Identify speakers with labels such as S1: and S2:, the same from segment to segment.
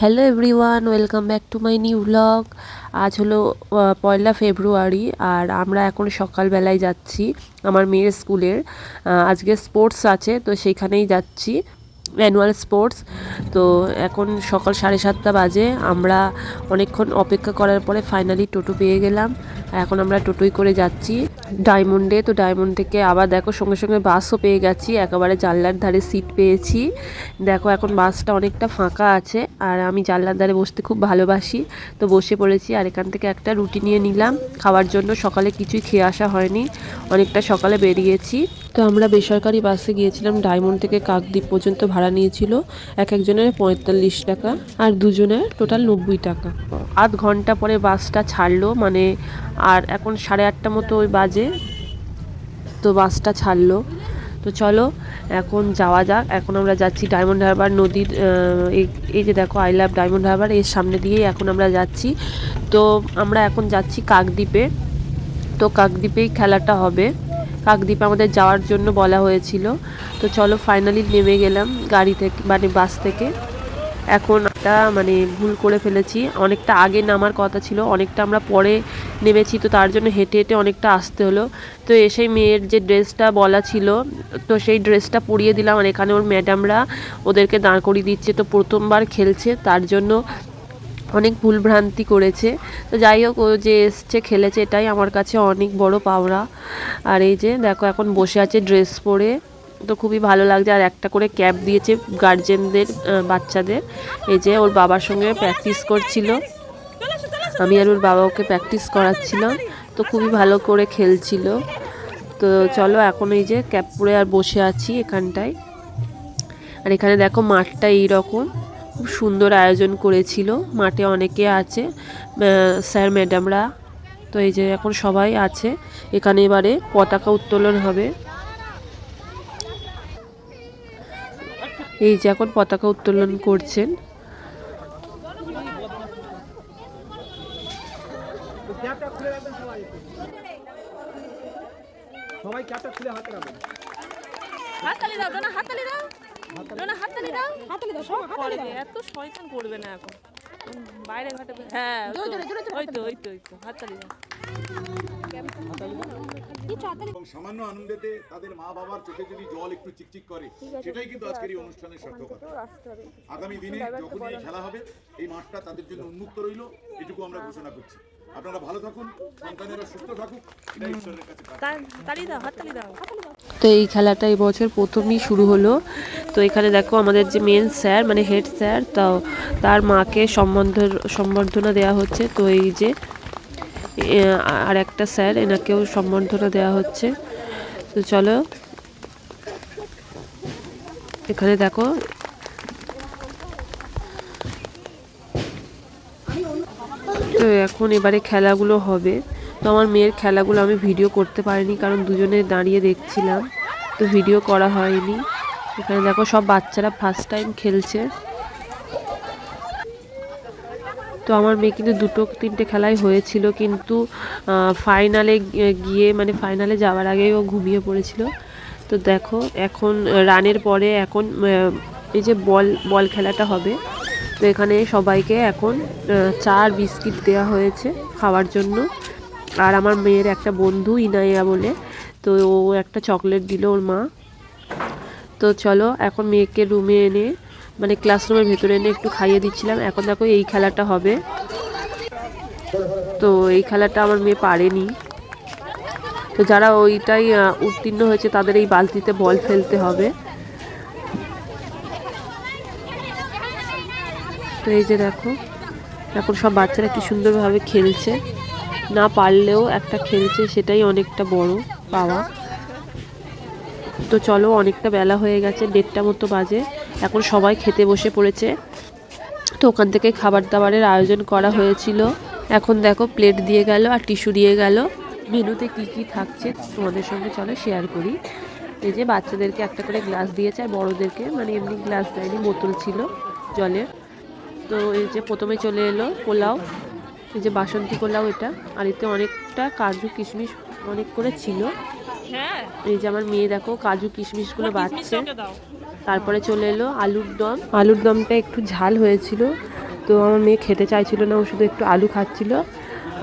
S1: Hello everyone welcome back to my new blog আজ হলো পয়লা ফেব্রুয়ারি, আর আমরা এখন সকালবেলায় যাচ্ছি আমার মেয়ের স্কুলের। আজকে স্পোর্টস আছে, তো সেইখানেই যাচ্ছি অ্যানুয়াল স্পোর্টস তো এখন সকাল সাড়ে সাতটা বাজে, আমরা অনেকক্ষণ অপেক্ষা করার পরে ফাইনালি টোটো পেয়ে গেলাম। এখন আমরা টোটোই করে যাচ্ছি। ডায়মন্ডে, তো ডায়মন্ড থেকে আবার দেখো সঙ্গে সঙ্গে বাসও পেয়ে গেছি। একেবারে জানলার ধারে সিট পেয়েছি। দেখো এখন বাসটা অনেকটা ফাঁকা আছে আর আমি জানলার ধারে বসতে খুব ভালোবাসি। তো বসে পড়েছি আর এখান থেকে একটা রুটি নিয়ে নিলাম। খাওয়ার জন্য সকালে কিছুই খেয়ে আসা হয়নি। অনেকটা সকালে বেরিয়েছি। তো আমরা বেসরকারি বাসে গিয়েছিলাম, ডায়মন্ড থেকে কাকদ্বীপ পর্যন্ত ভাড়া নিয়েছিল। এক একজনের পঁয়তাল্লিশ টাকা আর দুজনের টোটাল নব্বই টাকা। আধ ঘণ্টা পরে বাসটা ছাড়লো মানে আর এখন সাড়ে আটটা মতো ওই বাজে। তো বাসটা ছাড়লো। তো চলো, এখন যাওয়া যাক। এখন আমরা যাচ্ছি ডায়মন্ড হারবার নদীর এই- যে দেখো, আই লাভ ডায়মন্ড হারবার, এর সামনে দিয়েই এখন আমরা যাচ্ছি। তো আমরা এখন যাচ্ছি কাকদ্বীপে। তো কাকদ্বীপেই খেলাটা হবে। কাকদ্বীপে আমাদের যাওয়ার জন্য বলা হয়েছিল। তো চলো ফাইনালি নেমে গেলাম গাড়ি থেকে মানে বাস থেকে। এখন একটা মানে ভুল করে ফেলেছি। অনেকটা আগে নামার কথা ছিল, অনেকটা আমরা পরে নেমেছি, তো তার জন্য হেঁটে হেঁটে অনেকটা আসতে হলো। তো এসেই মেয়ের যে ড্রেসটা বলা ছিল, তো সেই ড্রেসটা পরিয়ে দিলাম। আর এখানে ওর ম্যাডামরা ওদেরকে দাঁড় করিয়ে দিচ্ছে। তো প্রথমবার খেলছে, তার জন্য অনেক ভুল ভ্রান্তি করেছে। তো যাই হোক, ও যে এসছে, খেলেছে, এটাই আমার কাছে অনেক বড় পাওরা আর এই যে দেখো, এখন বসে আছে ড্রেস পরে। তো খুবই ভালো লাগছে। আর একটা করে ক্যাপ দিয়েছে গার্জেনদের বাচ্চাদের। এই যে ওর বাবার সঙ্গে প্র্যাকটিস করছিল। আমি আর ওর বাবা ওকে প্র্যাকটিস করাচ্ছিলাম। তো খুবই ভালো করে খেলছিল। তো চলো, এখন এই যে ক্যাপ পরে আর বসে আছি এখানটায়। আর এখানে দেখো মাঠটা এইরকম। খুব সুন্দর আয়োজন করেছিল মাঠে অনেকে আছে স্যার ম্যাডামরা তো এই যে এখন সবাই আছে এখানে এবারে পতাকা উত্তোলন হবে। এই যে এখন পতাকা উত্তোলন করছেন।
S2: ক্যাপটা সবাই সবাই ক্যাপটা খুলে হাতে
S3: দাও না হাততালি দাও। না হাততালি দাও। হাততালি দাও সব হাততালি দাও। এত শয়তান করবে না এখন। বাইরে ঘাটে হ্যাঁ ওই তো, ওই তো ওই তো হাততালি দাও।
S4: সামান্য আনন্দেতে তাদের মা বাবার চোখে যদি জল একটু চিকচিক করে সেটাই কিন্তু আজকের এই অনুষ্ঠানের সার্থকতা। আগামী দিনে যখনই খেলা হবে এই মাঠটা তাদের জন্য উন্মুক্ত রইল এটুকু আমরা ঘোষণা করছি। আপনারা ভালো থাকুন সন্তানেরা সুস্থ থাকুক। এটাই ঈশ্বরের কাছে
S3: তালি দাও হাততালি দাও।
S1: তো এই খেলাটা এই বছর প্রথমই শুরু হলো। তো এখানে দেখো আমাদের যে মেন স্যার মানে হেড স্যার তাও তার মাকে সম্বন্ধ সম্বর্ধনা দেওয়া হচ্ছে। তো এই যে আর একটা স্যার এনাকেও সম্বর্ধনা দেওয়া হচ্ছে। তো চলো এখানে দেখো তো এখন এবারে খেলাগুলো হবে। তো আমার মেয়ের খেলাগুলো আমি ভিডিও করতে পারিনি, কারণ দুজনে দাঁড়িয়ে দেখছিলাম। তো ভিডিও করা হয়নি। এখানে দেখো সব বাচ্চারা ফার্স্ট টাইম খেলছে। তো আমার মেয়ে কিন্তু দুটো, তিনটে খেলাই হয়েছিল, কিন্তু ফাইনালে গিয়ে মানে ফাইনালে যাওয়ার আগেই ও ঘুমিয়ে পড়েছিল। তো দেখো, এখন, রানের পরে এখন এই যে বল বল খেলাটা হবে। তো এখানে সবাইকে এখন চা আর বিস্কিট দেওয়া হয়েছে খাওয়ার জন্য। আর আমার মেয়ের একটা বন্ধু ইনাইয়া বলে, তো ও একটা চকলেট দিল ওর মা। তো চলো, এখন মেয়েকে রুমে এনে মানে ক্লাসরুমের ভেতরে এনে একটু খাইয়ে দিচ্ছিলাম। এখন দেখো এই খেলাটা হবে। তো এই খেলাটা আমার মেয়ে পারেনি। তো যারা ওইটাই উত্তীর্ণ হয়েছে তাদের এই বালতিতে বল ফেলতে হবে। তো এই যে দেখো, এখন সব বাচ্চারা কি সুন্দরভাবে খেলছে। না পারলেও একটা খেলছে, সেটাই অনেকটা বড় পাওয়া। তো চলো, অনেকটা বেলা হয়ে গেছে, দেড়টা মতো বাজে। এখন সবাই খেতে বসে পড়েছে। তো ওখান থেকে খাবার দাবারের আয়োজন করা হয়েছিল। এখন দেখো প্লেট দিয়ে গেল আর টিস্যু দিয়ে গেল। মেনুতে কি কি থাকছে তোমাদের সঙ্গে চলো শেয়ার করি। এই যে বাচ্চাদেরকে একটা করে গ্লাস দিয়েছে আর বড়োদেরকে মানে এমনি গ্লাস দেয়নি, বোতল ছিল জলের। তো এই যে প্রথমে চলে এলো পোলাও এই যে বাসন্তী পোলাও এটা। আর এতে অনেকটা কাজু কিশমিশ অনেক করে ছিল।
S3: হ্যাঁ।
S1: এই যে আমার মেয়ে দেখো কাজু কিশমিশগুলো
S3: ওকে
S1: তারপরে চলে এলো আলুর দম। আলুর দমটা একটু ঝাল হয়েছিল তো আমার মেয়ে খেতে চাইছিল না ও শুধু একটু আলু খাচ্ছিল।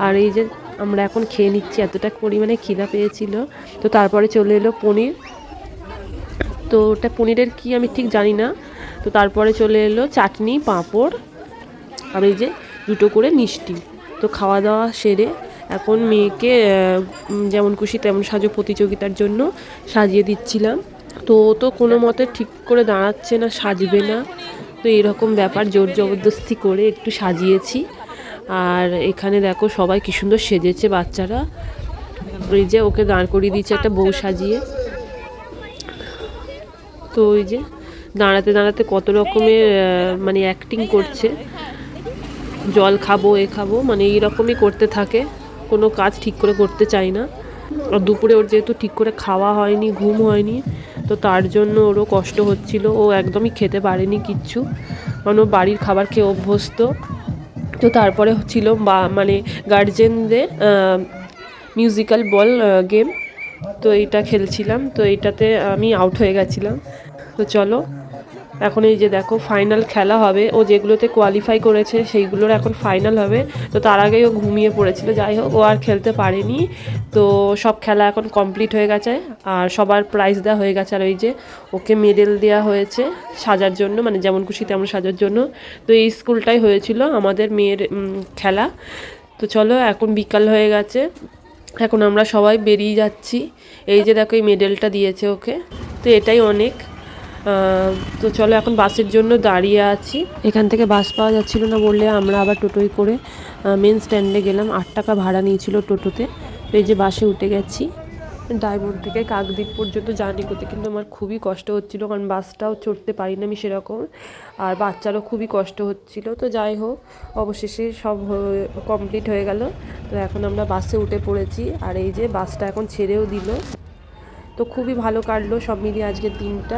S1: আর এই যে আমরা এখন খেয়ে নিচ্ছি এতটা পরিমাণে খিদা পেয়েছিল। তো তারপরে চলে এলো পনির। তো ওটা পনিরের কি আমি ঠিক জানি না। তো তারপরে চলে এলো চাটনি পাঁপড়। আর এই যে দুটো করে মিষ্টি। তো খাওয়া দাওয়া সেরে এখন মেয়েকে যেমন খুশি তেমন সাজো প্রতিযোগিতার জন্য সাজিয়ে দিচ্ছিলাম। তো ও তো কোনো মতে ঠিক করে দাঁড়াচ্ছে না, সাজবে না। তো এরকম ব্যাপার জোর জবরদস্তি করে একটু সাজিয়েছি। আর এখানে দেখো সবাই কি সুন্দর সেজেছে বাচ্চারা। এই যে ওকে দাঁড় করিয়ে দিয়েছে একটা বউ সাজিয়ে। তো ওই যে দাঁড়াতে দাঁড়াতে কত রকমের মানে অ্যাক্টিং করছে। জল খাব, এ খাব মানে এইরকমই করতে থাকে। কোনো কাজ ঠিক করে করতে চায় না। আর দুপুরে ওর যেহেতু ঠিক করে খাওয়া হয়নি, ঘুম হয়নি, তো তার জন্য ওরও কষ্ট হচ্ছিল। ও একদমই খেতে পারেনি কিচ্ছু। কারণ ও বাড়ির খাবার খেয়ে অভ্যস্ত। তো তারপরে ছিল বা মানে গার্জেনদের মিউজিক্যাল বল গেম তো এইটা খেলছিলাম। তো এটাতে আমি আউট হয়ে গেছিলাম। তো চলো এখন এই যে দেখো ফাইনাল খেলা হবে। ও যেগুলোতে কোয়ালিফাই করেছে, সেইগুলোর এখন ফাইনাল হবে। তো তার আগেই ও ঘুমিয়ে পড়েছিল। যাই হোক, ও আর খেলতে পারেনি। তো সব খেলা এখন কমপ্লিট হয়ে গেছে। আর সবার প্রাইজ দেওয়া হয়ে গেছে। আর ওই যে ওকে মেডেল দেওয়া হয়েছে সাজার জন্য মানে যেমন খুশি তেমন সাজার জন্য। তো এই স্কুলটাই হয়েছিল আমাদের মেয়ের খেলা। তো চলো, এখন বিকাল হয়ে গেছে। এখন আমরা সবাই বেরিয়ে যাচ্ছি। এই যে দেখো, এই মেডেলটা দিয়েছে ওকে। তো এটাই অনেক। তো চলো এখন বাসের জন্য দাঁড়িয়ে আছি। এখান থেকে বাস পাওয়া যাচ্ছিল না বললে আমরা আবার টোটোয় করে মেন স্ট্যান্ডে গেলাম। আট টাকা ভাড়া নিয়েছিল টোটোতে। তো এই যে বাসে উঠে গেছি। ডায়মন্ড থেকে কাকদ্বীপ পর্যন্ত জার্নি করতে কিন্তু আমার খুবই কষ্ট হচ্ছিল, কারণ বাসটাও চড়তে পারি না আমি সেরকম। আর বাচ্চারও খুবই কষ্ট হচ্ছিল। তো যাই হোক, অবশেষে সব কমপ্লিট হয়ে গেল। তো এখন আমরা বাসে উঠে পড়েছি। আর এই যে বাসটা এখন ছেড়েও দিল। তো খুবই ভালো কাটলো সব মিলিয়ে আজকের দিনটা।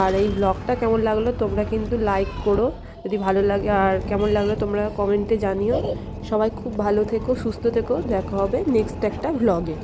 S1: আর এই ব্লগটা কেমন লাগল তোমরা কিন্তু লাইক করো। যদি ভালো লাগে আর কেমন লাগল তোমরা কমেন্টে জানিও। সবাই খুব ভালো থেকো, সুস্থ থেকো। দেখা হবে নেক্সট একটা ব্লগে